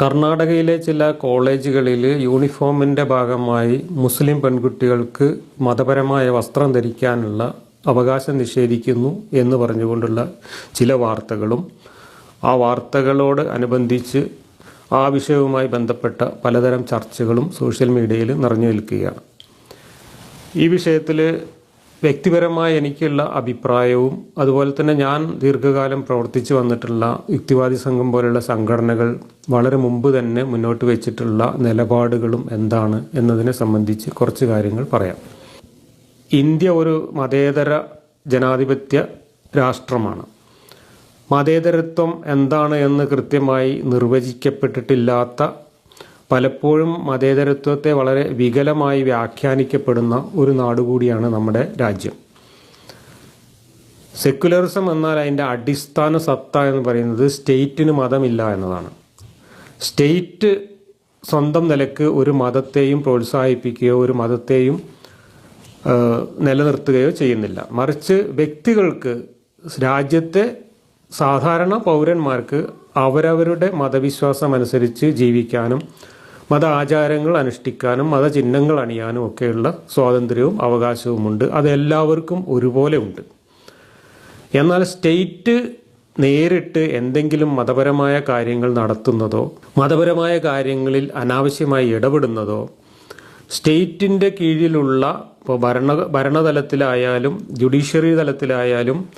കർണാടകയിലെ ചില കോളേജുകളിൽ യൂണിഫോമിന്റെ ഭാഗമായി മുസ്ലിം പെൺകുട്ടികൾക്ക് മതപരമായ വസ്ത്രം ധരിക്കാനുള്ള അവകാശം നിഷേധിക്കുന്നു എന്ന് പറഞ്ഞുകൊണ്ടുള്ള ചില വാർത്തകളും ആ വാർത്തകളോട് അനുബന്ധിച്ച് ആ വിഷയവുമായി ബന്ധപ്പെട്ട പലതരം ചർച്ചകളും സോഷ്യൽ മീഡിയയിൽ നിറഞ്ഞു നിൽക്കുകയാണ്. ഈ വിഷയത്തിൽ വ്യക്തിപരമായ എനിക്കുള്ള അഭിപ്രായവും അതുപോലെ തന്നെ ഞാൻ ദീർഘകാലം പ്രവർത്തിച്ചു വന്നിട്ടുള്ള യുക്തിവാദി സംഘം പോലുള്ള സംഘടനകൾ വളരെ മുമ്പ് തന്നെ മുന്നോട്ട് വെച്ചിട്ടുള്ള നിലപാടുകളും എന്താണ് എന്നതിനെ സംബന്ധിച്ച് കുറച്ച് കാര്യങ്ങൾ പറയാം. ഇന്ത്യ ഒരു മതേതര ജനാധിപത്യ രാഷ്ട്രമാണ്. മതേതരത്വം എന്താണ് എന്ന് കൃത്യമായി നിർവചിക്കപ്പെട്ടിട്ടില്ലാത്ത പലപ്പോഴും മതേതരത്വത്തെ വളരെ വികലമായി വ്യാഖ്യാനിക്കപ്പെടുന്ന ഒരു നാടുകൂടിയാണ് നമ്മുടെ രാജ്യം. സെക്യുലറിസം എന്നാൽ അതിന്റെ അടിസ്ഥാന സത്ത എന്ന് പറയുന്നത് സ്റ്റേറ്റിന് മതമില്ല എന്നതാണ്. സ്റ്റേറ്റ് സ്വന്തം നിലയ്ക്ക് ഒരു മതത്തെയും പ്രോത്സാഹിപ്പിക്കുകയോ ഒരു മതത്തെയും നിലനിർത്തുകയോ ചെയ്യുന്നില്ല. മറിച്ച് വ്യക്തികൾക്ക് രാജ്യത്തെ സാധാരണ പൗരന്മാർക്ക് അവരവരുടെ മതവിശ്വാസം അനുസരിച്ച് ജീവിക്കാനും മത ആചാരങ്ങൾ അനുഷ്ഠിക്കാനും മതചിഹ്നങ്ങൾ അണിയാനും ഒക്കെയുള്ള സ്വാതന്ത്ര്യവും അവകാശവുമുണ്ട്. അത് എല്ലാവർക്കും ഒരുപോലെ ഉണ്ട്. എന്നാൽ സ്റ്റേറ്റ് നേരിട്ട് എന്തെങ്കിലും മതപരമായ കാര്യങ്ങൾ നടത്തുന്നതോ മതപരമായ കാര്യങ്ങളിൽ അനാവശ്യമായി ഇടപെടുന്നതോ സ്റ്റേറ്റിന്റെ കീഴിലുള്ള ഇപ്പോൾ ഭരണ ഭരണതലത്തിലായാലും ജുഡീഷ്യറി തലത്തിലായാലും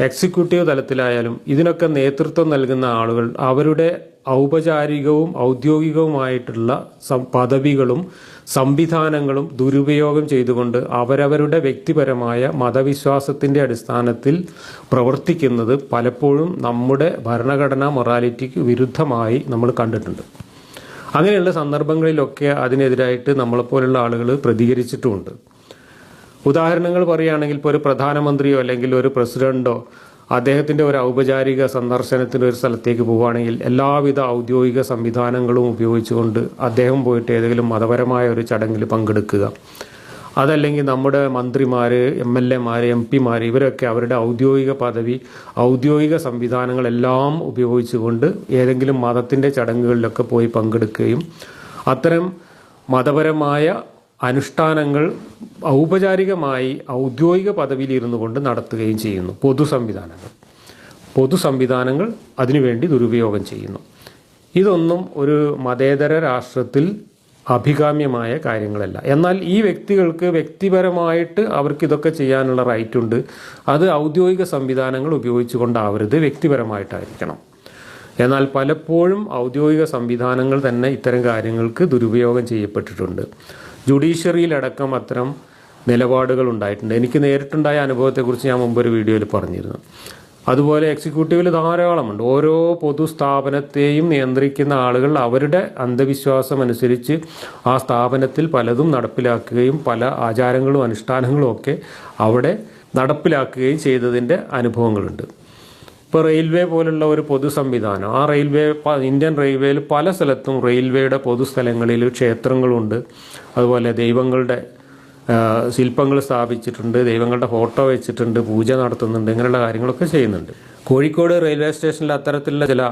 എക്സിക്യൂട്ടീവ് തലത്തിലായാലും ഇതിനൊക്കെ നേതൃത്വം നൽകുന്ന ആളുകൾ അവരുടെ ഔപചാരികവും ഔദ്യോഗികവുമായിട്ടുള്ള പദവികളും സംവിധാനങ്ങളും ദുരുപയോഗം ചെയ്തുകൊണ്ട് അവരവരുടെ വ്യക്തിപരമായ മതവിശ്വാസത്തിന്റെ അടിസ്ഥാനത്തിൽ പ്രവർത്തിക്കുന്നത് പലപ്പോഴും നമ്മുടെ ഭരണഘടനാ മൊറാലിറ്റിക്ക് വിരുദ്ധമായി നമ്മൾ കണ്ടിട്ടുണ്ട്. അങ്ങനെയുള്ള സന്ദർഭങ്ങളിലൊക്കെ അതിനെതിരായിട്ട് നമ്മളെപ്പോലുള്ള ആളുകൾ പ്രതികരിച്ചിട്ടുമുണ്ട്. ഉദാഹരണങ്ങൾ പറയുകയാണെങ്കിൽ ഇപ്പോൾ ഒരു പ്രധാനമന്ത്രിയോ അല്ലെങ്കിൽ ഒരു പ്രസിഡന്റോ അദ്ദേഹത്തിന്റെ ഒരു ഔപചാരിക സന്ദർശനത്തിന് ഒരു സ്ഥലത്തേക്ക് പോവുകയാണെങ്കിൽ എല്ലാവിധ ഔദ്യോഗിക സംവിധാനങ്ങളും ഉപയോഗിച്ചുകൊണ്ട് അദ്ദേഹം പോയിട്ട് ഏതെങ്കിലും മതപരമായ ഒരു ചടങ്ങിൽ പങ്കെടുക്കുക. അതല്ലെങ്കിൽ നമ്മുടെ മന്ത്രിമാർ എം എൽ എമാർ എം പിമാർ ഇവരൊക്കെ അവരുടെ ഔദ്യോഗിക പദവി ഔദ്യോഗിക സംവിധാനങ്ങളെല്ലാം ഉപയോഗിച്ചുകൊണ്ട് ഏതെങ്കിലും മതത്തിന്റെ ചടങ്ങുകളിലൊക്കെ പോയി പങ്കെടുക്കുകയും അത്തരം മതപരമായ അനുഷ്ഠാനങ്ങൾ ഔപചാരികമായി ഔദ്യോഗിക പദവിയിൽ ഇരുന്നു കൊണ്ട് നടത്തുകയും ചെയ്യുന്നു. പൊതു സംവിധാനങ്ങൾ. പൊതു സംവിധാനങ്ങൾ അതിനുവേണ്ടി ദുരുപയോഗം ചെയ്യുന്നു. ഇതൊന്നും ഒരു മതേതര രാഷ്ട്രത്തിൽ അഭികാമ്യമായ കാര്യങ്ങളല്ല. എന്നാൽ ഈ വ്യക്തികൾക്ക് വ്യക്തിപരമായിട്ട് അവർക്ക് ഇതൊക്കെ ചെയ്യാനുള്ള റൈറ്റ് ഉണ്ട് അത് ഔദ്യോഗിക സംവിധാനങ്ങൾ ഉപയോഗിച്ചുകൊണ്ടാവരുത് വ്യക്തിപരമായിട്ടായിരിക്കണം. എന്നാൽ പലപ്പോഴും ഔദ്യോഗിക സംവിധാനങ്ങൾ തന്നെ ഇത്തരം കാര്യങ്ങൾക്ക് ദുരുപയോഗം ചെയ്യപ്പെട്ടിട്ടുണ്ട്. ജുഡീഷ്യറിയിലടക്കം അത്തരം നിലപാടുകൾ ഉണ്ടായിട്ടുണ്ട് എനിക്ക് നേരിട്ടുണ്ടായ അനുഭവത്തെക്കുറിച്ച് ഞാൻ മുമ്പ് ഒരു വീഡിയോയിൽ പറഞ്ഞിരുന്നു. അതുപോലെ എക്സിക്യൂട്ടീവിൽ ധാരാളമുണ്ട്. ഓരോ പൊതുസ്ഥാപനത്തെയും നിയന്ത്രിക്കുന്ന ആളുകൾ അവരുടെ അന്ധവിശ്വാസം അനുസരിച്ച് ആ സ്ഥാപനത്തിൽ പലതും നടപ്പിലാക്കുകയും പല ആചാരങ്ങളും അനുഷ്ഠാനങ്ങളും ഒക്കെ അവിടെ നടപ്പിലാക്കുകയും ചെയ്തതിന്റെ അനുഭവങ്ങളുണ്ട്. ഇപ്പോൾ റെയിൽവേ പോലുള്ള ഒരു പൊതു സംവിധാനം ആ റെയിൽവേ ഇന്ത്യൻ റെയിൽവേയിൽ പല സ്ഥലത്തും റെയിൽവേയുടെ പൊതുസ്ഥലങ്ങളിൽ ക്ഷേത്രങ്ങളുണ്ട്. അതുപോലെ ദൈവങ്ങളുടെ ശില്പങ്ങൾ സ്ഥാപിച്ചിട്ടുണ്ട് ദൈവങ്ങളുടെ ഫോട്ടോ വെച്ചിട്ടുണ്ട് പൂജ നടത്തുന്നുണ്ട് ഇങ്ങനെയുള്ള കാര്യങ്ങളൊക്കെ ചെയ്യുന്നുണ്ട്. കോഴിക്കോട് റെയിൽവേ സ്റ്റേഷനിൽ അത്തരത്തിലുള്ള ചില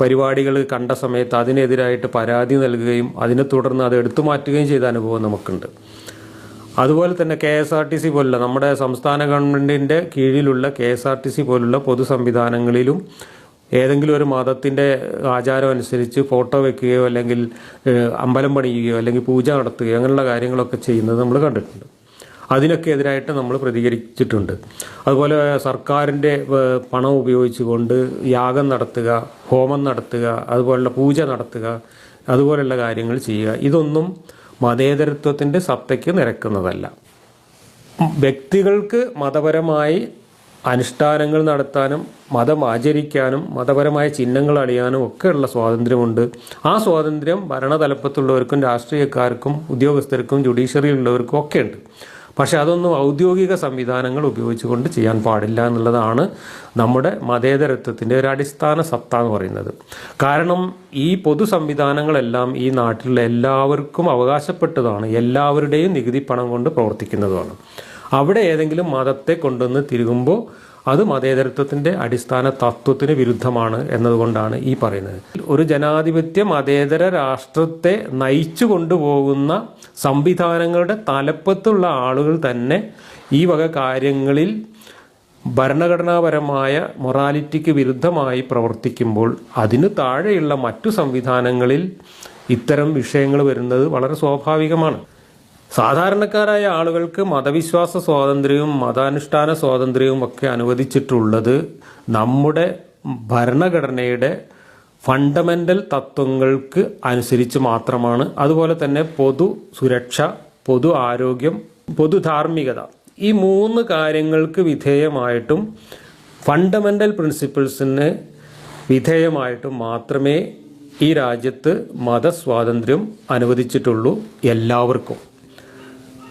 പരിപാടികൾ കണ്ട സമയത്ത് അതിനെതിരായിട്ട് പരാതി നൽകുകയും അതിനെ തുടർന്ന് അത് എടുത്തു മാറ്റുകയും ചെയ്ത അനുഭവം നമുക്കുണ്ട്. അതുപോലെ തന്നെ K S R T C പോലുള്ള നമ്മുടെ സംസ്ഥാന ഗവൺമെന്റിന്റെ കീഴിലുള്ള K S R T C പോലുള്ള പൊതു സംവിധാനങ്ങളിലും ഏതെങ്കിലും ഒരു മതത്തിന്റെ ആചാരം അനുസരിച്ച് ഫോട്ടോ വെക്കുകയോ അല്ലെങ്കിൽ അമ്പലം പണിയുകയോ അല്ലെങ്കിൽ പൂജ നടത്തുകയോ അങ്ങനെയുള്ള കാര്യങ്ങളൊക്കെ ചെയ്യുന്നത് നമ്മൾ കണ്ടിട്ടുണ്ട്. അതിനൊക്കെ എതിരായിട്ട് നമ്മൾ പ്രതികരിച്ചിട്ടുണ്ട്. അതുപോലെ സർക്കാരിന്റെ പണം ഉപയോഗിച്ചുകൊണ്ട് യാഗം നടത്തുക ഹോമം നടത്തുക അതുപോലുള്ള പൂജ നടത്തുക അതുപോലുള്ള കാര്യങ്ങൾ ചെയ്യുക. ഇതൊന്നും മതേതരത്വത്തിന്റെ സത്തയ്ക്ക് നിരക്കുന്നതല്ല. വ്യക്തികൾക്ക് മതപരമായി അനുഷ്ഠാനങ്ങൾ നടത്താനും മതം ആചരിക്കാനും മതപരമായ ചിഹ്നങ്ങൾ അണിയാനും ഒക്കെയുള്ള സ്വാതന്ത്ര്യമുണ്ട്. ആ സ്വാതന്ത്ര്യം ഭരണതലപ്പത്തുള്ളവർക്കും രാഷ്ട്രീയക്കാർക്കും ഉദ്യോഗസ്ഥർക്കും ജുഡീഷ്യറിയിലുള്ളവർക്കും ഒക്കെ ഉണ്ട് പക്ഷെ അതൊന്നും ഔദ്യോഗിക സംവിധാനങ്ങൾ ഉപയോഗിച്ചുകൊണ്ട് ചെയ്യാൻ പാടില്ല എന്നുള്ളതാണ് നമ്മുടെ മതേതരത്വത്തിന്റെ ഒരു അടിസ്ഥാന സത്ത എന്ന് പറയുന്നത്. കാരണം ഈ പൊതു സംവിധാനങ്ങളെല്ലാം ഈ നാട്ടിലുള്ള എല്ലാവർക്കും അവകാശപ്പെട്ടതാണ് എല്ലാവരുടെയും നികുതി പണം കൊണ്ട് പ്രവർത്തിക്കുന്നതുമാണ്. അവിടെ ഏതെങ്കിലും മതത്തെ കൊണ്ടുവന്ന് തിരുകുമ്പോൾ അത് മതേതരത്വത്തിന്റെ അടിസ്ഥാന തത്വത്തിന് വിരുദ്ധമാണ് എന്നതുകൊണ്ടാണ് ഈ പറയുന്നത്. ഒരു ജനാധിപത്യ മതേതര രാഷ്ട്രത്തെ നയിച്ചു കൊണ്ടുപോകുന്ന സംവിധാനങ്ങളുടെ തലപ്പത്തുള്ള ആളുകൾ തന്നെ ഈ വക കാര്യങ്ങളിൽ ഭരണഘടനാപരമായ മൊറാലിറ്റിക്ക് വിരുദ്ധമായി പ്രവർത്തിക്കുമ്പോൾ അതിന് താഴെയുള്ള മറ്റു സംവിധാനങ്ങളിൽ ഇത്തരം വിഷയങ്ങൾ വരുന്നത് വളരെ സ്വാഭാവികമാണ്. സാധാരണക്കാരായ ആളുകൾക്ക് മതവിശ്വാസ സ്വാതന്ത്ര്യവും മതാനുഷ്ഠാന സ്വാതന്ത്ര്യവും ഒക്കെ അനുവദിച്ചിട്ടുള്ളത് നമ്മുടെ ഭരണഘടനയുടെ ഫണ്ടമെന്റൽ തത്വങ്ങൾക്ക് അനുസരിച്ച് മാത്രമാണ്. അതുപോലെ തന്നെ പൊതു സുരക്ഷ പൊതു ആരോഗ്യം പൊതുധാർമ്മികത ഈ മൂന്ന് കാര്യങ്ങൾക്ക് വിധേയമായിട്ടും ഫണ്ടമെന്റൽ പ്രിൻസിപ്പിൾസിന് വിധേയമായിട്ടും മാത്രമേ ഈ രാജ്യത്ത് മതസ്വാതന്ത്ര്യം അനുവദിച്ചിട്ടുള്ളൂ എല്ലാവർക്കും.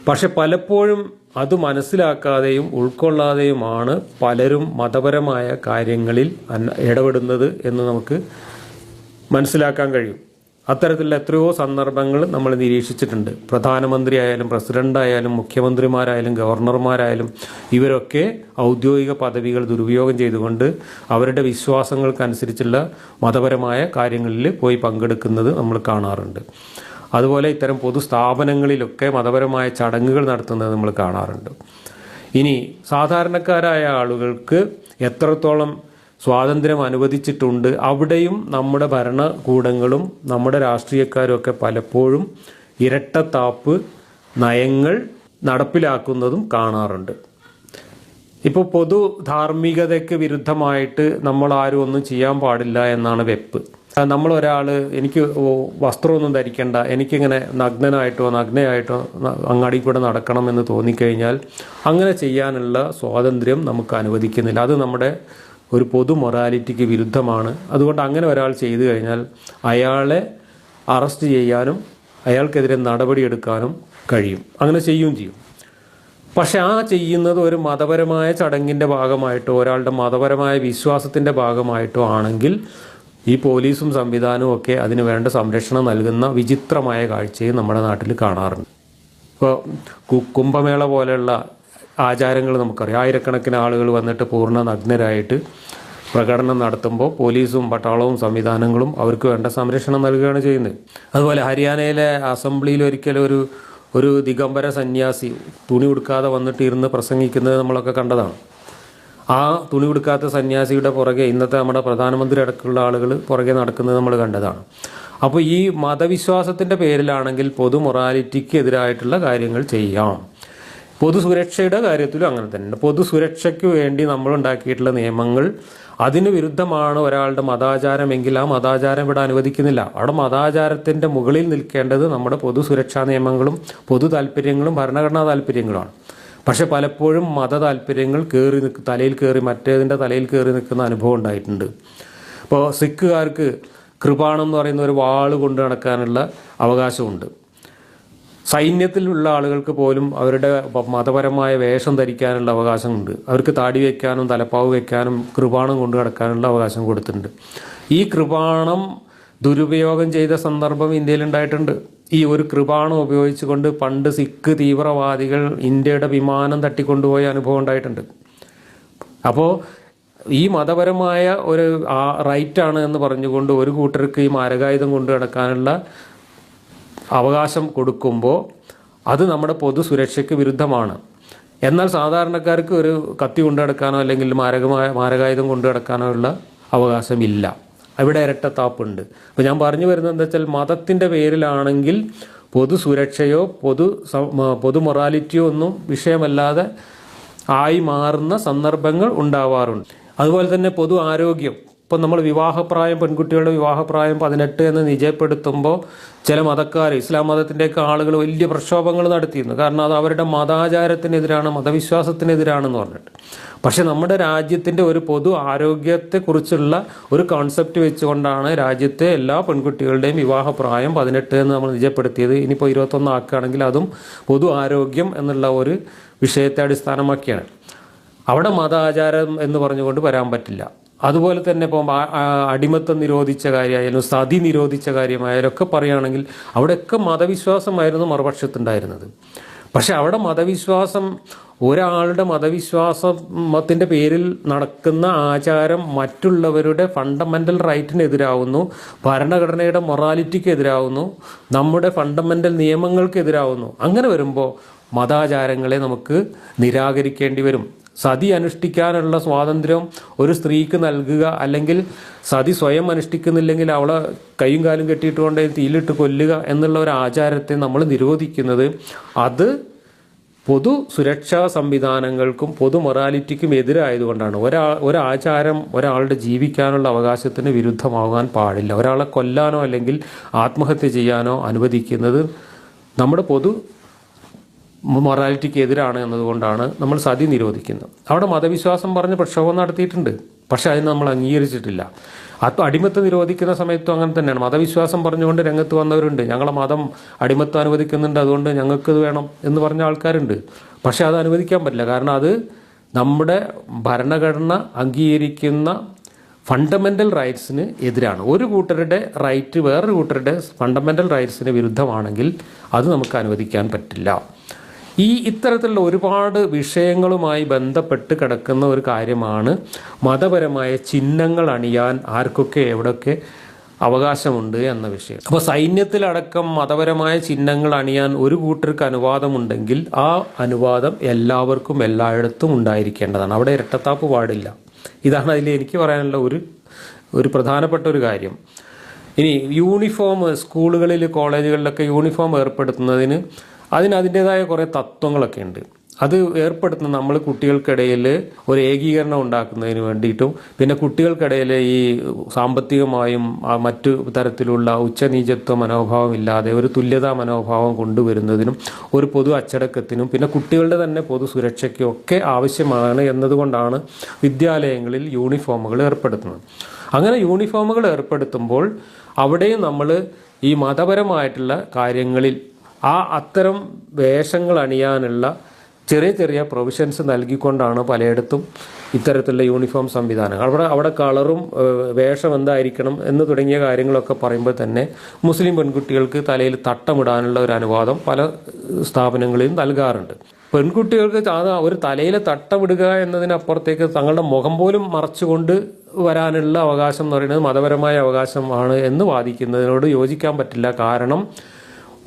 പക്ഷെ പലപ്പോഴും അത് മനസ്സിലാക്കാതെയും ഉൾക്കൊള്ളാതെയുമാണ് പലരും മതപരമായ കാര്യങ്ങളിൽ ഇടപെടുന്നത് എന്ന് നമുക്ക് മനസ്സിലാക്കാൻ കഴിയും. അത്തരത്തിലുള്ള എത്രയോ സന്ദർഭങ്ങൾ നമ്മൾ നിരീക്ഷിച്ചിട്ടുണ്ട്. പ്രധാനമന്ത്രി ആയാലും പ്രസിഡന്റ് ആയാലും മുഖ്യമന്ത്രിമാരായാലും ഗവർണർമാരായാലും ഇവരൊക്കെ ഔദ്യോഗിക പദവികൾ ദുരുപയോഗം ചെയ്തുകൊണ്ട് അവരുടെ വിശ്വാസങ്ങൾക്കനുസരിച്ചുള്ള മതപരമായ കാര്യങ്ങളിൽ പോയി പങ്കെടുക്കുന്നത് നമ്മൾ കാണാറുണ്ട്. അതുപോലെ ഇത്തരം പൊതുസ്ഥാപനങ്ങളിലൊക്കെ മതപരമായ ചടങ്ങുകൾ നടത്തുന്നത് നമ്മൾ കാണാറുണ്ട്. ഇനി സാധാരണക്കാരായ ആളുകൾക്ക് എത്രത്തോളം സ്വാതന്ത്ര്യം അനുവദിച്ചിട്ടുണ്ട് അവിടെയും നമ്മുടെ ഭരണകൂടങ്ങളും നമ്മുടെ രാഷ്ട്രീയക്കാരും ഒക്കെ പലപ്പോഴും ഇരട്ടത്താപ്പ് നയങ്ങൾ നടപ്പിലാക്കുന്നതും കാണാറുണ്ട്. ഇപ്പോൾ പൊതു ധാർമ്മികതയ്ക്ക് വിരുദ്ധമായിട്ട് നമ്മൾ ആരും ഒന്നും ചെയ്യാൻ പാടില്ല എന്നാണ് വെപ്പ്. നമ്മൾ ഒരാൾ എനിക്ക് വസ്ത്രമൊന്നും ധരിക്കേണ്ട എനിക്കിങ്ങനെ നഗ്നനായിട്ടോ നഗ്നയായിട്ടോ അങ്ങാടി കൂടെ നടക്കണം എന്ന് തോന്നിക്കഴിഞ്ഞാൽ അങ്ങനെ ചെയ്യാനുള്ള സ്വാതന്ത്ര്യം നമുക്ക് അനുവദിക്കുന്നില്ല. അത് നമ്മുടെ ഒരു പൊതു മൊറാലിറ്റിക്ക് വിരുദ്ധമാണ്. അതുകൊണ്ട് അങ്ങനെ ഒരാൾ ചെയ്തു കഴിഞ്ഞാൽ അയാളെ അറസ്റ്റ് ചെയ്യാനും അയാൾക്കെതിരെ നടപടിയെടുക്കാനും കഴിയും. അങ്ങനെ ചെയ്യുകയും ചെയ്യും. പക്ഷെ ആ ചെയ്യുന്നത് ഒരു മതപരമായ ചടങ്ങിന്റെ ഭാഗമായിട്ടോ ഒരാളുടെ മതപരമായ വിശ്വാസത്തിന്റെ ഭാഗമായിട്ടോ ആണെങ്കിൽ ഈ പോലീസും സംവിധാനവും ഒക്കെ അതിന് വേണ്ട സംരക്ഷണം നൽകുന്ന വിചിത്രമായ കാഴ്ചയും നമ്മുടെ നാട്ടിൽ കാണാറുണ്ട്. ഇപ്പോൾ കുംഭമേള പോലെയുള്ള ആചാരങ്ങൾ നമുക്കറിയാം. ആയിരക്കണക്കിന് ആളുകൾ വന്നിട്ട് പൂർണ നഗ്നരായിട്ട് പ്രകടനം നടത്തുമ്പോൾ പോലീസും പട്ടാളവും സംവിധാനങ്ങളും അവർക്ക് വേണ്ട സംരക്ഷണം നൽകുകയാണ് ചെയ്യുന്നത്. അതുപോലെ ഹരിയാനയിലെ അസംബ്ലിയിൽ ഒരിക്കലും ഒരു ഒരു ദിഗംബര സന്യാസി തുണി ഉടുക്കാതെ വന്നിട്ട് ഇരുന്ന് പ്രസംഗിക്കുന്നത് നമ്മളൊക്കെ കണ്ടതാണ്. ആ തുണി കൊടുക്കാത്ത സന്യാസിയുടെ പുറകെ ഇന്നത്തെ നമ്മുടെ പ്രധാനമന്ത്രി അടക്കമുള്ള ആളുകൾ പുറകെ നടക്കുന്നത് നമ്മൾ കണ്ടതാണ്. അപ്പോൾ ഈ മതവിശ്വാസത്തിന്റെ പേരിലാണെങ്കിൽ പൊതു മൊറാലിറ്റിക്ക് എതിരായിട്ടുള്ള കാര്യങ്ങൾ ചെയ്യാം. പൊതുസുരക്ഷയുടെ കാര്യത്തിലും അങ്ങനെ തന്നെ പൊതുസുരക്ഷയ്ക്ക് വേണ്ടി നമ്മൾ ഉണ്ടാക്കിയിട്ടുള്ള നിയമങ്ങൾ അതിന് വിരുദ്ധമാണ് ഒരാളുടെ മതാചാരമെങ്കിൽ ആ മതാചാരം ഇവിടെ അനുവദിക്കുന്നില്ല. അവിടെ മതാചാരത്തിന്റെ മുകളിൽ നിൽക്കേണ്ടത് നമ്മുടെ പൊതുസുരക്ഷാ നിയമങ്ങളും പൊതു താല്പര്യങ്ങളും ഭരണഘടനാ താല്പര്യങ്ങളുമാണ്. പക്ഷെ പലപ്പോഴും മത താല്പര്യങ്ങൾ കയറി നിൽക്ക് തലയിൽ കയറി മറ്റേതിന്റെ തലയിൽ കയറി നിൽക്കുന്ന അനുഭവം ഉണ്ടായിട്ടുണ്ട്. ഇപ്പോൾ സിഖുകാർക്ക് കൃപാണം എന്ന് പറയുന്ന ഒരു വാൾ കൊണ്ട് നടക്കാനുള്ള അവകാശമുണ്ട്. സൈന്യത്തിലുള്ള ആളുകൾക്ക് പോലും അവരുടെ മതപരമായ വേഷം ധരിക്കാനുള്ള അവകാശമുണ്ട്. അവർക്ക് താടി വയ്ക്കാനും തലപ്പാവ് വയ്ക്കാനും കൃപാണം കൊണ്ടു നടക്കാനുള്ള അവകാശം കൊടുത്തിട്ടുണ്ട്. ഈ കൃപാണം ദുരുപയോഗം ചെയ്ത സന്ദർഭം ഇന്ത്യയിൽ ഉണ്ടായിട്ടുണ്ട്. ഈ ഒരു കൃപാണം ഉപയോഗിച്ചുകൊണ്ട് പണ്ട് സിഖ് തീവ്രവാദികൾ ഇന്ത്യയുടെ വിമാനം തട്ടിക്കൊണ്ടുപോയ അനുഭവം ഉണ്ടായിട്ടുണ്ട്. അപ്പോൾ ഈ മതപരമായ ഒരു റൈറ്റാണ് എന്ന് പറഞ്ഞുകൊണ്ട് ഒരു കൂട്ടർക്ക് ഈ മാരകായുധം കൊണ്ടു നടക്കാനുള്ള അവകാശം കൊടുക്കുമ്പോൾ അത് നമ്മുടെ പൊതു സുരക്ഷയ്ക്ക് വിരുദ്ധമാണ്. എന്നാൽ സാധാരണക്കാർക്ക് ഒരു കത്തി കൊണ്ടു നടക്കാനോ അല്ലെങ്കിൽ മാരകമായ മാരകായുധം കൊണ്ടു നടക്കാനോ ഉള്ള അവകാശമില്ല. അവിടെ ഇരട്ടത്താപ്പുണ്ട്. അപ്പോൾ ഞാൻ പറഞ്ഞു വരുന്നത് എന്താ വെച്ചാൽ മതത്തിന്റെ പേരിലാണെങ്കിൽ പൊതു സുരക്ഷയോ പൊതു പൊതു മൊറാലിറ്റിയോ ഒന്നും വിഷയമല്ലാതെ ആയി മാറുന്ന സന്ദർഭങ്ങൾ ഉണ്ടാവാറുണ്ട്. അതുപോലെ തന്നെ പൊതു ആരോഗ്യം. ഇപ്പം നമ്മൾ വിവാഹപ്രായം പെൺകുട്ടികളുടെ വിവാഹപ്രായം പതിനെട്ട് എന്ന് നിജയപ്പെടുത്തുമ്പോൾ ചില മതക്കാർ ഇസ്ലാം മതത്തിന്റെയൊക്കെ ആളുകൾ വലിയ പ്രക്ഷോഭങ്ങൾ നടത്തിയിരുന്നു. കാരണം അത് അവരുടെ മതാചാരത്തിനെതിരാണ് മതവിശ്വാസത്തിനെതിരാണെന്ന് പറഞ്ഞിട്ട്. പക്ഷെ നമ്മുടെ രാജ്യത്തിന്റെ ഒരു പൊതു ആരോഗ്യത്തെക്കുറിച്ചുള്ള ഒരു കോൺസെപ്റ്റ് വെച്ചുകൊണ്ടാണ് രാജ്യത്തെ എല്ലാ പെൺകുട്ടികളുടെയും വിവാഹപ്രായം പതിനെട്ട് എന്ന് നമ്മൾ നിജപ്പെടുത്തിയത്. ഇനിയിപ്പോൾ ഇരുപത്തൊന്ന് ആക്കുകയാണെങ്കിൽ അതും പൊതു ആരോഗ്യം എന്നുള്ള ഒരു വിഷയത്തെ അടിസ്ഥാനമാക്കിയാണ്. അവിടെ മതാചാരം എന്ന് പറഞ്ഞുകൊണ്ട് വരാൻ പറ്റില്ല. അതുപോലെ തന്നെ ഇപ്പം അടിമത്തം നിരോധിച്ച കാര്യമായാലും സതി നിരോധിച്ച കാര്യമായാലും ഒക്കെ പറയുകയാണെങ്കിൽ അവിടെയൊക്കെ മതവിശ്വാസമായിരുന്നു മറുപക്ഷത്തുണ്ടായിരുന്നത്. പക്ഷെ അവിടെ മതവിശ്വാസം ഒരാളുടെ മതവിശ്വാസത്തിന്റെ പേരിൽ നടക്കുന്ന ആചാരം മറ്റുള്ളവരുടെ ഫണ്ടമെന്റൽ റൈറ്റിനെതിരാവുന്നു ഭരണഘടനയുടെ മൊറാലിറ്റിക്ക് എതിരാവുന്നു നമ്മുടെ ഫണ്ടമെന്റൽ നിയമങ്ങൾക്കെതിരാവുന്നു അങ്ങനെ വരുമ്പോൾ മതാചാരങ്ങളെ നമുക്ക് നിരാകരിക്കേണ്ടി വരും. സതി അനുഷ്ഠിക്കാനുള്ള സ്വാതന്ത്ര്യം ഒരു സ്ത്രീക്ക് നൽകുക അല്ലെങ്കിൽ സതി സ്വയം അനുഷ്ഠിക്കുന്നില്ലെങ്കിൽ അവളെ കൈയും കാലും കെട്ടിയിട്ട് തീയിലിട്ട് കൊല്ലുക എന്നുള്ള ഒരു ആചാരത്തെ നമ്മൾ നിരോധിക്കുന്നത്. അത് പൊതു സുരക്ഷാ സംവിധാനങ്ങൾക്കും പൊതു മൊറാലിറ്റിക്കും എതിരായതുകൊണ്ടാണ്. ഒരാ ഒരാചാരം ഒരാളുടെ ജീവിക്കാനുള്ള അവകാശത്തിന് വിരുദ്ധമാകാൻ പാടില്ല. ഒരാളെ കൊല്ലാനോ അല്ലെങ്കിൽ ആത്മഹത്യ ചെയ്യാനോ അനുവദിക്കുന്നത് നമ്മുടെ പൊതു മൊറാലിറ്റിക്ക് എതിരാണ് എന്നതുകൊണ്ടാണ് നമ്മൾ സതി നിരോധിക്കുന്നത്. അവിടെ മതവിശ്വാസം പറഞ്ഞ് പ്രക്ഷോഭം നടത്തിയിട്ടുണ്ട്. പക്ഷേ അതിന് നമ്മൾ അംഗീകരിച്ചിട്ടില്ല. അത് അടിമത്തം നിരോധിക്കുന്ന സമയത്തും അങ്ങനെ തന്നെയാണ്. മതവിശ്വാസം പറഞ്ഞുകൊണ്ട് രംഗത്ത് വന്നവരുണ്ട്. ഞങ്ങളെ മതം അടിമത്തം അനുവദിക്കുന്നുണ്ട്. അതുകൊണ്ട് ഞങ്ങൾക്കത് വേണം എന്ന് പറഞ്ഞ ആൾക്കാരുണ്ട്. പക്ഷെ അത് അനുവദിക്കാൻ പറ്റില്ല. കാരണം അത് നമ്മുടെ ഭരണഘടന അംഗീകരിക്കുന്ന ഫണ്ടമെന്റൽ റൈറ്റ്സിന് എതിരാണ്. ഒരു കൂട്ടരുടെ റൈറ്റ് വേറൊരു കൂട്ടരുടെ ഫണ്ടമെന്റൽ റൈറ്റ്സിന് വിരുദ്ധമാണെങ്കിൽ അത് നമുക്ക് അനുവദിക്കാൻ പറ്റില്ല. ഈ ഇത്തരത്തിലുള്ള ഒരുപാട് വിഷയങ്ങളുമായി ബന്ധപ്പെട്ട് കിടക്കുന്ന ഒരു കാര്യമാണ് മതപരമായ ചിഹ്നങ്ങൾ അണിയാൻ ആർക്കൊക്കെ എവിടെയൊക്കെ അവകാശമുണ്ട് എന്ന വിഷയം. അപ്പോൾ സൈന്യത്തിലടക്കം മതപരമായ ചിഹ്നങ്ങൾ അണിയാൻ ഒരു കൂട്ടർക്ക് അനുവാദമുണ്ടെങ്കിൽ ആ അനുവാദം എല്ലാവർക്കും എല്ലായിടത്തും ഉണ്ടായിരിക്കേണ്ടതാണ്. അവിടെ ഇരട്ടത്താപ്പ് പാടില്ല. ഇതാണ് അതിൽ എനിക്ക് പറയാനുള്ള ഒരു ഒരു പ്രധാനപ്പെട്ട ഒരു കാര്യം. ഇനി യൂണിഫോം സ്കൂളുകളിൽ കോളേജുകളിലൊക്കെ യൂണിഫോം ഏർപ്പെടുത്തുന്നതിന് അതിന് അതിന്റെതായ കുറേ തത്വങ്ങളൊക്കെ ഉണ്ട്. അത് ഏർപ്പെടുത്തുന്ന നമ്മൾ കുട്ടികൾക്കിടയിൽ ഒരു ഏകീകരണം ഉണ്ടാക്കുന്നതിന് വേണ്ടിയിട്ടും പിന്നെ കുട്ടികൾക്കിടയിൽ ഈ സാമ്പത്തികമായും മറ്റു തരത്തിലുള്ള ഉച്ചനീചത്വ മനോഭാവം ഇല്ലാതെ ഒരു തുല്യതാ മനോഭാവം കൊണ്ടുവരുന്നതിനും ഒരു പൊതു അച്ചടക്കത്തിനും പിന്നെ കുട്ടികളുടെ തന്നെ പൊതു സുരക്ഷയ്ക്കും ഒക്കെ ആവശ്യമാണ് എന്നതുകൊണ്ടാണ് വിദ്യാലയങ്ങളിൽ യൂണിഫോമുകൾ ഏർപ്പെടുത്തുന്നത്. അങ്ങനെ യൂണിഫോമുകൾ ഏർപ്പെടുത്തുമ്പോൾ അവിടെയും നമ്മൾ ഈ മതപരമായിട്ടുള്ള കാര്യങ്ങളിൽ ആ അത്തരം വേഷങ്ങൾ അണിയാനുള്ള ചെറിയ ചെറിയ പ്രൊവിഷൻസ് നൽകിക്കൊണ്ടാണ് പലയിടത്തും ഇത്തരത്തിലുള്ള യൂണിഫോം സംവിധാനങ്ങൾ. അവിടെ അവിടെ കളറും വേഷം എന്തായിരിക്കണം എന്ന് തുടങ്ങിയ കാര്യങ്ങളൊക്കെ പറയുമ്പോൾ തന്നെ മുസ്ലിം പെൺകുട്ടികൾക്ക് തലയിൽ തട്ടമിടാനുള്ള ഒരു അനുവാദം പല സ്ഥാപനങ്ങളിലും നൽകാറുണ്ട്. പെൺകുട്ടികൾക്ക് അത് ഒരു തലയിൽ തട്ടമിടുക എന്നതിനപ്പുറത്തേക്ക് തങ്ങളുടെ മുഖം പോലും മറച്ചുകൊണ്ട് വരാനുള്ള അവകാശം എന്ന് പറയുന്നത് മതപരമായ അവകാശമാണ് എന്ന് വാദിക്കുന്നതിനോട് യോജിക്കാൻ പറ്റില്ല. കാരണം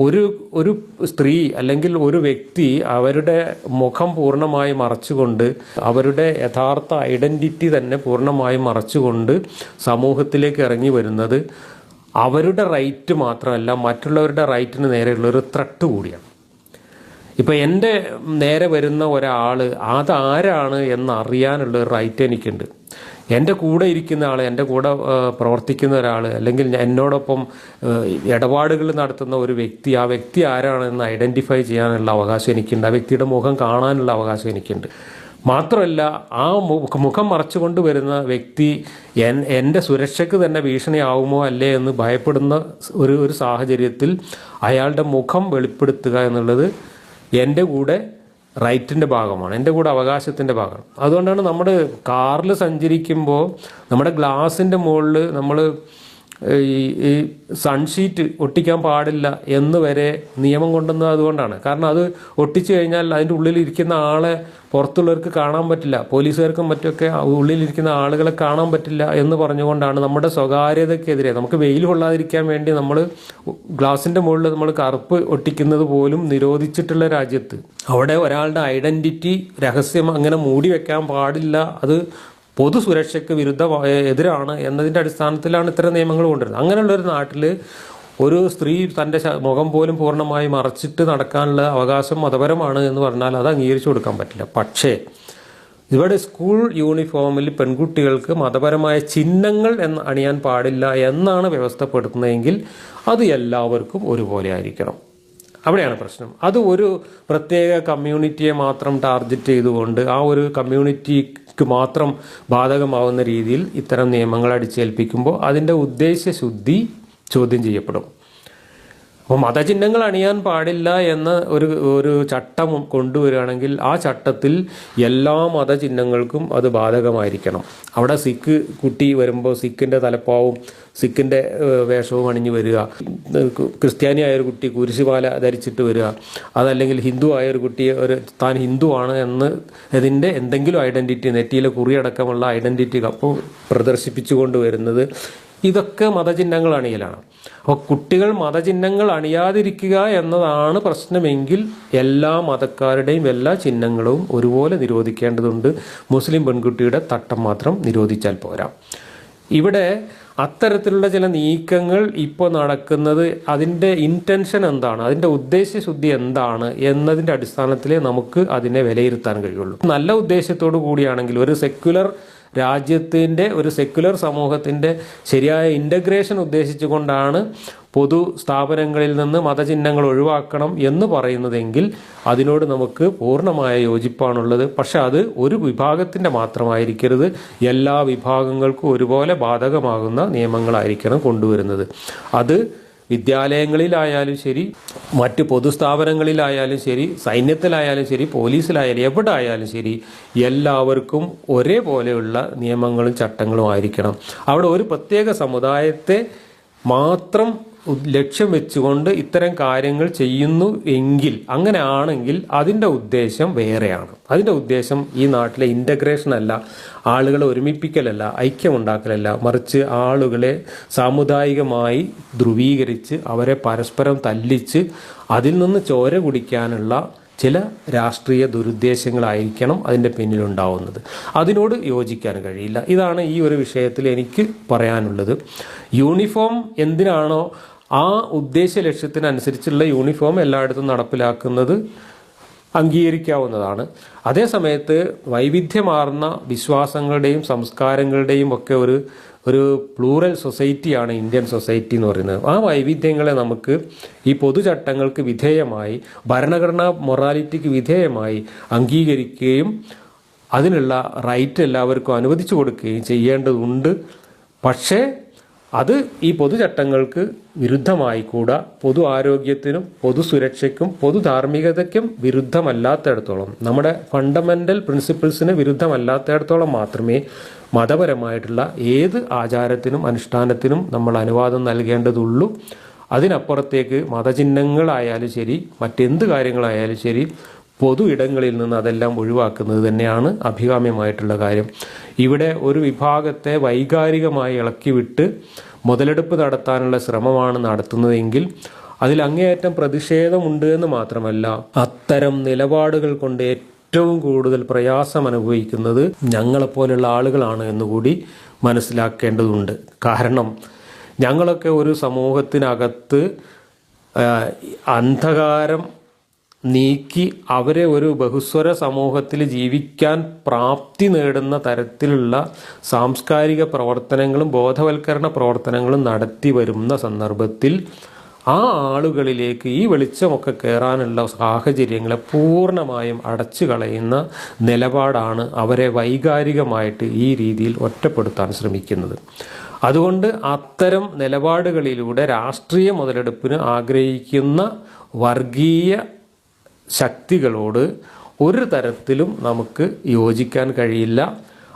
ഒരു ഒരു സ്ത്രീ അല്ലെങ്കിൽ ഒരു വ്യക്തി അവരുടെ മുഖം പൂർണമായി മറച്ചുകൊണ്ട് അവരുടെ യഥാർത്ഥ ഐഡന്റിറ്റി തന്നെ പൂർണമായി മറച്ചുകൊണ്ട് സമൂഹത്തിലേക്ക് ഇറങ്ങി വരുന്നത് അവരുടെ റൈറ്റ് മാത്രമല്ല മറ്റുള്ളവരുടെ റൈറ്റിന് നേരെയുള്ള ഒരു ത്രട്ട് കൂടിയാണ്. ഇപ്പം എന്റെ നേരെ വരുന്ന ഒരാൾ അതാരാണ് എന്ന് അറിയാനുള്ള ഒരു റൈറ്റ് എനിക്കുണ്ട്. എന്റെ കൂടെ ഇരിക്കുന്ന ആൾ എന്റെ കൂടെ പ്രവർത്തിക്കുന്ന ഒരാൾ അല്ലെങ്കിൽ എന്നോടൊപ്പം ഇടപാടുകൾ നടത്തുന്ന ഒരു വ്യക്തി ആ വ്യക്തി ആരാണെന്ന് ഐഡന്റിഫൈ ചെയ്യാനുള്ള അവകാശം എനിക്കുണ്ട്. ആ വ്യക്തിയുടെ മുഖം കാണാനുള്ള അവകാശം എനിക്കുണ്ട്. മാത്രമല്ല ആ മുഖം മറച്ചുകൊണ്ട് വരുന്ന വ്യക്തി എൻ എന്റെ സുരക്ഷയ്ക്ക് തന്നെ ഭീഷണിയാവുമോ അല്ലേ എന്ന് ഭയപ്പെടുന്ന ഒരു ഒരു സാഹചര്യത്തിൽ അയാളുടെ മുഖം വെളിപ്പെടുത്തുക എന്നുള്ളത് എന്റെ കൂടെ റൈറ്റിന്റെ ഭാഗമാണ് എന്റെ കൂടെ അവകാശത്തിന്റെ ഭാഗമാണ് അതുകൊണ്ടാണ് നമ്മുടെ കാറിൽ സഞ്ചരിക്കുമ്പോൾ നമ്മുടെ ഗ്ലാസിന്റെ മുകളിൽ നമ്മൾ ഈ സൺഷീറ്റ് ഒട്ടിക്കാൻ പാടില്ല എന്ന് വരെ നിയമം കൊണ്ടുവന്നത് അതുകൊണ്ടാണ്. കാരണം അത് ഒട്ടിച്ചു കഴിഞ്ഞാൽ അതിന്റെ ഉള്ളിൽ ഇരിക്കുന്ന ആളെ പുറത്തുള്ളവർക്ക് കാണാൻ പറ്റില്ല. പോലീസുകാർക്കും മറ്റൊക്കെ ഉള്ളിലിരിക്കുന്ന ആളുകളെ കാണാൻ പറ്റില്ല എന്ന് പറഞ്ഞുകൊണ്ടാണ് നമ്മുടെ സ്വകാര്യതയ്ക്കെതിരെ. നമുക്ക് വെയിൽ കൊള്ളാതിരിക്കാൻ വേണ്ടി നമ്മൾ ഗ്ലാസിന്റെ മുകളിൽ നമ്മൾ കറുപ്പ് ഒട്ടിക്കുന്നത് പോലും നിരോധിച്ചിട്ടുള്ള രാജ്യത്ത്. അവിടെ ഒരാളുടെ ഐഡന്റിറ്റി രഹസ്യം അങ്ങനെ മൂടി വെക്കാൻ പാടില്ല. അത് പൊതു സുരക്ഷയ്ക്ക് വിരുദ്ധ എതിരാണ് എന്നതിന്റെ അടിസ്ഥാനത്തിലാണ് ഇത്തരം നിയമങ്ങൾ കൊണ്ടുവരുന്നത്. അങ്ങനെയുള്ള ഒരു നാട്ടിൽ ഒരു സ്ത്രീ തന്റെ മുഖം പോലും പൂർണമായി മറച്ചിട്ട് നടക്കാനുള്ള അവകാശം മതപരമാണ് എന്ന് പറഞ്ഞാൽ അത് അംഗീകരിച്ചു കൊടുക്കാൻ പറ്റില്ല. പക്ഷേ ഇവിടെ സ്കൂൾ യൂണിഫോമിൽ പെൺകുട്ടികൾക്ക് മതപരമായ ചിഹ്നങ്ങൾ എന്ന് അണിയാൻ പാടില്ല എന്നാണ് വ്യവസ്ഥപ്പെടുത്തുന്നതെങ്കിൽ അത് എല്ലാവർക്കും ഒരുപോലെ ആയിരിക്കണം. അവിടെയാണ് പ്രശ്നം. അത് ഒരു പ്രത്യേക കമ്മ്യൂണിറ്റിയെ മാത്രം ടാർഗറ്റ് ചെയ്തുകൊണ്ട് ആ ഒരു കമ്മ്യൂണിറ്റിക്ക് മാത്രം ബാധകമാവുന്ന രീതിയിൽ ഇത്തരം നിയമങ്ങൾ അടിച്ചേൽപ്പിക്കുമ്പോൾ അതിന്റെ ഉദ്ദേശ്യശുദ്ധി ചോദ്യം ചെയ്യപ്പെടും. അപ്പോൾ മതചിഹ്നങ്ങൾ അണിയാൻ പാടില്ല എന്ന ഒരു ഒരു ചട്ടം കൊണ്ടുവരികയാണെങ്കിൽ ആ ചട്ടത്തിൽ എല്ലാ മതചിഹ്നങ്ങൾക്കും അത് ബാധകമായിരിക്കണം. അവിടെ സിഖ് കുട്ടി വരുമ്പോൾ സിഖിന്റെ തലപ്പാവും സിഖിന്റെ വേഷവും അണിഞ്ഞു വരിക. ക്രിസ്ത്യാനി ക്രിസ്ത്യാനിയായ ഒരു കുട്ടി കുരിശുമാല ധരിച്ചിട്ട് വരിക. അതല്ലെങ്കിൽ ഹിന്ദു ആയ ഒരു കുട്ടി ഒരു താൻ ഹിന്ദുവാണ് എന്ന് ഇതിന്റെ എന്തെങ്കിലും ഐഡന്റിറ്റി നെറ്റിയിലെ കുറിയടക്കമുള്ള ഐഡന്റിറ്റി അപ്പോൾ പ്രദർശിപ്പിച്ചുകൊണ്ട് വരുന്നത് ഇതൊക്കെ മതചിഹ്നങ്ങൾ അണിയലാണ്. അപ്പോൾ കുട്ടികൾ മതചിഹ്നങ്ങൾ അണിയാതിരിക്കുക എന്നതാണ് പ്രശ്നമെങ്കിൽ എല്ലാ മതക്കാരുടെയും എല്ലാ ചിഹ്നങ്ങളും ഒരുപോലെ നിരോധിക്കേണ്ടതുണ്ട്. മുസ്ലിം പെൺകുട്ടിയുടെ തട്ടം മാത്രം നിരോധിച്ചാൽ പോരാ. ഇവിടെ അത്തരത്തിലുള്ള ചില നീക്കങ്ങൾ ഇപ്പോൾ നടക്കുന്നത് അതിന്റെ ഇന്റൻഷൻ എന്താണ്? അതിന്റെ ഉദ്ദേശശുദ്ധി എന്താണ്? എന്നതിന്റെ അടിസ്ഥാനത്തിലേ നമുക്ക് അതിനെ വിലയിരുത്താൻ കഴിയുള്ളൂ. നല്ല ഉദ്ദേശത്തോടു കൂടിയാണെങ്കിൽ ഒരു സെക്യുലർ രാജ്യത്തിന്റെ ഒരു സെക്യുലർ സമൂഹത്തിന്റെ ശരിയായ ഇന്റഗ്രേഷൻ ഉദ്ദേശിച്ചുകൊണ്ടാണ് പൊതു സ്ഥാപനങ്ങളിൽ നിന്ന് മതചിഹ്നങ്ങൾ ഒഴിവാക്കണം എന്ന് പറയുന്നതെങ്കിൽ അതിനോട് നമുക്ക് പൂർണമായ യോജിപ്പാണുള്ളത്. പക്ഷെ അത് ഒരു വിഭാഗത്തിന്റെ മാത്രമായിരിക്കരുത്. എല്ലാ വിഭാഗങ്ങൾക്കും ഒരുപോലെ ബാധകമാകുന്ന നിയമങ്ങളായിരിക്കണം കൊണ്ടുവരുന്നത്. അത് വിദ്യാലയങ്ങളിലായാലും ശരി മറ്റ് പൊതുസ്ഥാപനങ്ങളിലായാലും ശരി സൈന്യത്തിലായാലും ശരി പോലീസിലായാലും എവിടെ ആയാലും ശരി എല്ലാവർക്കും ഒരേപോലെയുള്ള നിയമങ്ങളും ചട്ടങ്ങളും ആയിരിക്കണം. അവിടെ ഒരു പ്രത്യേക സമുദായത്തെ മാത്രം ലക്ഷ്യം വെച്ചുകൊണ്ട് ഇത്തരം കാര്യങ്ങൾ ചെയ്യുന്നു എങ്കിൽ അങ്ങനെ ആണെങ്കിൽ അതിന്റെ ഉദ്ദേശം വേറെയാണ്. അതിന്റെ ഉദ്ദേശം ഈ നാട്ടിലെ ഇന്റഗ്രേഷൻ അല്ല ആളുകളെ ഒരുമിപ്പിക്കലല്ല ഐക്യമുണ്ടാക്കലല്ല. മറിച്ച് ആളുകളെ സാമുദായികമായി ധ്രുവീകരിച്ച് അവരെ പരസ്പരം തല്ലിച്ച് അതിൽ നിന്ന് ചോര കുടിക്കാനുള്ള ചില രാഷ്ട്രീയ ദുരുദ്ദേശങ്ങളായിരിക്കണം അതിന്റെ പിന്നിലുണ്ടാവുന്നത്. അതിനോട് യോജിക്കാൻ കഴിയില്ല. ഇതാണ് ഈ ഒരു വിഷയത്തിൽ എനിക്ക് പറയാനുള്ളത്. യൂണിഫോം എന്തിനാണോ ആ ഉദ്ദേശ ലക്ഷ്യത്തിനനുസരിച്ചുള്ള യൂണിഫോം എല്ലായിടത്തും നടപ്പിലാക്കുന്നത് അംഗീകരിക്കാവുന്നതാണ്. അതേസമയത്ത് വൈവിധ്യമാർന്ന വിശ്വാസങ്ങളുടെയും സംസ്കാരങ്ങളുടെയും ഒക്കെ ഒരു ഒരു പ്ലൂറൽ സൊസൈറ്റിയാണ് ഇന്ത്യൻ സൊസൈറ്റി എന്ന് പറയുന്നത്. ആ വൈവിധ്യങ്ങളെ നമുക്ക് ഈ പൊതുചട്ടങ്ങൾക്ക് വിധേയമായി ഭരണഘടനാ മൊറാലിറ്റിക്ക് വിധേയമായി അംഗീകരിക്കുകയും അതിനുള്ള റൈറ്റ് എല്ലാവർക്കും അനുവദിച്ചു കൊടുക്കുകയും ചെയ്യേണ്ടതുണ്ട്. പക്ഷേ അത് ഈ പൊതുചട്ടങ്ങൾക്ക് വിരുദ്ധമായി കൂടാ പൊതു ആരോഗ്യത്തിനും പൊതു സുരക്ഷയ്ക്കും പൊതു ധാർമ്മികതയ്ക്കും വിരുദ്ധമല്ലാത്തടത്തോളം. നമ്മുടെ ഫണ്ടമെന്റൽ പ്രിൻസിപ്പിൾസിന് വിരുദ്ധമല്ലാത്തടത്തോളം മാത്രമേ മതപരമായിട്ടുള്ള ഏത് ആചാരത്തിനും അനുഷ്ഠാനത്തിനും നമ്മൾ അനുവാദം നൽകേണ്ടതുള്ളൂ. അതിനപ്പുറത്തേക്ക് മതചിഹ്നങ്ങളായാലും ശരി മറ്റെന്ത് കാര്യങ്ങളായാലും ശരി പൊതു ഇടങ്ങളിൽ നിന്ന് അതെല്ലാം ഒഴിവാക്കുന്നത് തന്നെയാണ് അഭികാമ്യമായിട്ടുള്ള കാര്യം. ഇവിടെ ഒരു വിഭാഗത്തെ വൈകാരികമായി ഇളക്കിവിട്ട് മുതലെടുപ്പ് നടത്താനുള്ള ശ്രമമാണ് നടത്തുന്നതെങ്കിൽ അതിൽ അങ്ങേയറ്റം പ്രതിഷേധമുണ്ട് എന്ന് മാത്രമല്ല അത്തരം നിലപാടുകൾ കൊണ്ട് ഏറ്റവും കൂടുതൽ പ്രയാസം അനുഭവിക്കുന്നത് ഞങ്ങളെപ്പോലുള്ള ആളുകളാണ് എന്നുകൂടി മനസ്സിലാക്കേണ്ടതുണ്ട്. കാരണം ഞങ്ങളൊക്കെ ഒരു സമൂഹത്തിനകത്ത് അന്ധകാരം നീക്കി അവരെ ഒരു ബഹുസ്വര സമൂഹത്തിൽ ജീവിക്കാൻ പ്രാപ്തി നേടുന്ന തരത്തിലുള്ള സാംസ്കാരിക പ്രവർത്തനങ്ങളും ബോധവൽക്കരണ പ്രവർത്തനങ്ങളും നടത്തി വരുന്ന സന്ദർഭത്തിൽ ആ ആളുകളിലേക്ക് ഈ വെളിച്ചമൊക്കെ കയറാനുള്ള സാഹചര്യങ്ങളെ പൂർണമായും അടച്ചു കളയുന്ന നിലപാടാണ് അവരെ വൈകാരികമായിട്ട് ഈ രീതിയിൽ ഒറ്റപ്പെടുത്താൻ ശ്രമിക്കുന്നത്. അതുകൊണ്ട് അത്തരം നിലപാടുകളിലൂടെ രാഷ്ട്രീയ മുതലെടുപ്പിന് ആഗ്രഹിക്കുന്ന വർഗീയ ശക്തികളോട് ഒരു തരത്തിലും നമുക്ക് യോജിക്കാൻ കഴിയില്ല.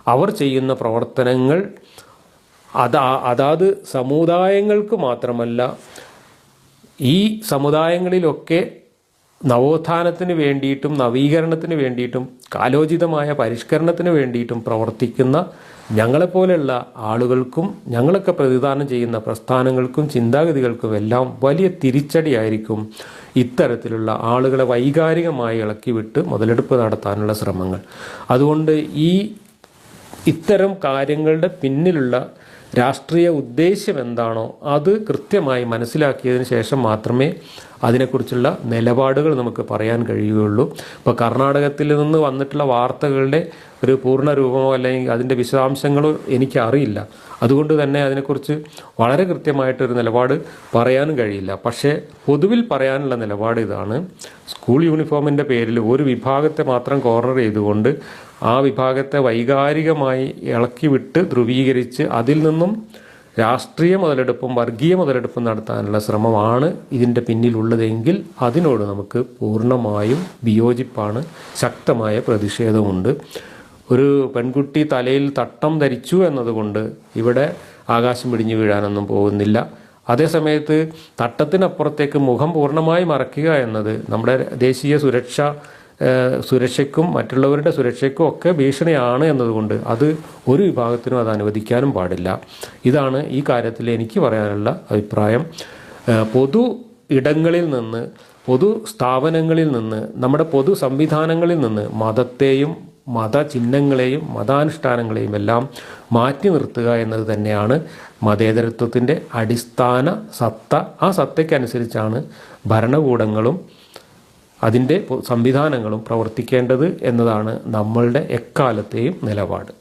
അവർ ചെയ്യുന്ന പ്രവർത്തനങ്ങൾ അതാ അതാത് സമുദായങ്ങൾക്ക് മാത്രമല്ല ഈ സമുദായങ്ങളിലൊക്കെ നവോത്ഥാനത്തിന് വേണ്ടിയിട്ടും നവീകരണത്തിന് വേണ്ടിയിട്ടും കാലോചിതമായ പരിഷ്കരണത്തിന് വേണ്ടിയിട്ടും പ്രവർത്തിക്കുന്ന ഞങ്ങളെപ്പോലെയുള്ള ആളുകൾക്കും ഞങ്ങളൊക്കെ പ്രതിദാനം ചെയ്യുന്ന പ്രസ്ഥാനങ്ങൾക്കും ചിന്താഗതികൾക്കും എല്ലാം വലിയ തിരിച്ചടിയായിരിക്കും ഇത്തരത്തിലുള്ള ആളുകളെ വൈകാരികമായി ഇളക്കിവിട്ട് മുതലെടുപ്പ് നടത്താനുള്ള ശ്രമങ്ങൾ. അതുകൊണ്ട് ഈ ഇത്തരം കാര്യങ്ങളുടെ പിന്നിലുള്ള രാഷ്ട്രീയ ഉദ്ദേശ്യം എന്താണോ അത് കൃത്യമായി മനസ്സിലാക്കിയതിന് ശേഷം മാത്രമേ അതിനെക്കുറിച്ചുള്ള നിലപാടുകൾ നമുക്ക് പറയാൻ കഴിയുകയുള്ളൂ. ഇപ്പോൾ കർണാടകത്തിൽ നിന്ന് വന്നിട്ടുള്ള വാർത്തകളുടെ ഒരു പൂർണ രൂപമോ അല്ലെങ്കിൽ അതിന്റെ വിശദാംശങ്ങളോ എനിക്കറിയില്ല. അതുകൊണ്ട് തന്നെ അതിനെക്കുറിച്ച് വളരെ കൃത്യമായിട്ടൊരു നിലപാട് പറയാനും കഴിയില്ല. പക്ഷേ പൊതുവിൽ പറയാനുള്ള നിലപാട് ഇതാണ്. സ്കൂൾ യൂണിഫോമിന്റെ പേരിൽ ഒരു വിഭാഗത്തെ മാത്രം കോർണർ ചെയ്തുകൊണ്ട് ആ വിഭാഗത്തെ വൈകാരികമായി ഇളക്കി വിട്ട് ധ്രുവീകരിച്ച് അതിൽ നിന്നും രാഷ്ട്രീയ മുതലെടുപ്പും വർഗീയ മുതലെടുപ്പും നടത്താനുള്ള ശ്രമമാണ് ഇതിന്റെ പിന്നിലുള്ളതെങ്കിൽ അതിനോട് നമുക്ക് പൂർണമായും വിയോജിപ്പാണ്. ശക്തമായ പ്രതിഷേധമുണ്ട്. ഒരു പെൺകുട്ടി തലയിൽ തട്ടം ധരിച്ചു എന്നതുകൊണ്ട് ഇവിടെ ആകാശം പിടിഞ്ഞു വീഴാനൊന്നും പോകുന്നില്ല. അതേസമയത്ത് തട്ടത്തിനപ്പുറത്തേക്ക് മുഖം പൂർണമായി മറയ്ക്കുക എന്നത് നമ്മുടെ ദേശീയ സുരക്ഷ സുരക്ഷയ്ക്കും മറ്റുള്ളവരുടെ സുരക്ഷയ്ക്കും ഒക്കെ ഭീഷണിയാണ് എന്നതുകൊണ്ട് അത് ഒരു വിഭാഗത്തിനും അത് അനുവദിക്കാനും പാടില്ല. ഇതാണ് ഈ കാര്യത്തിൽ എനിക്ക് പറയാനുള്ള അഭിപ്രായം. പൊതു ഇടങ്ങളിൽ നിന്ന് പൊതു സ്ഥാപനങ്ങളിൽ നിന്ന് നമ്മുടെ പൊതു സംവിധാനങ്ങളിൽ നിന്ന് മതത്തെയും മതചിഹ്നങ്ങളെയും മതാനുഷ്ഠാനങ്ങളെയും എല്ലാം മാറ്റി നിർത്തുക എന്നത് തന്നെയാണ് മതേതരത്വത്തിന്റെ അടിസ്ഥാന സത്ത. ആ സത്തയ്ക്കനുസരിച്ചാണ് ഭരണകൂടങ്ങളും അതിന്റെ സംവിധാനങ്ങളും പ്രവർത്തിക്കേണ്ടത് എന്നതാണ് നമ്മളുടെ എക്കാലത്തെയും നിലപാട്.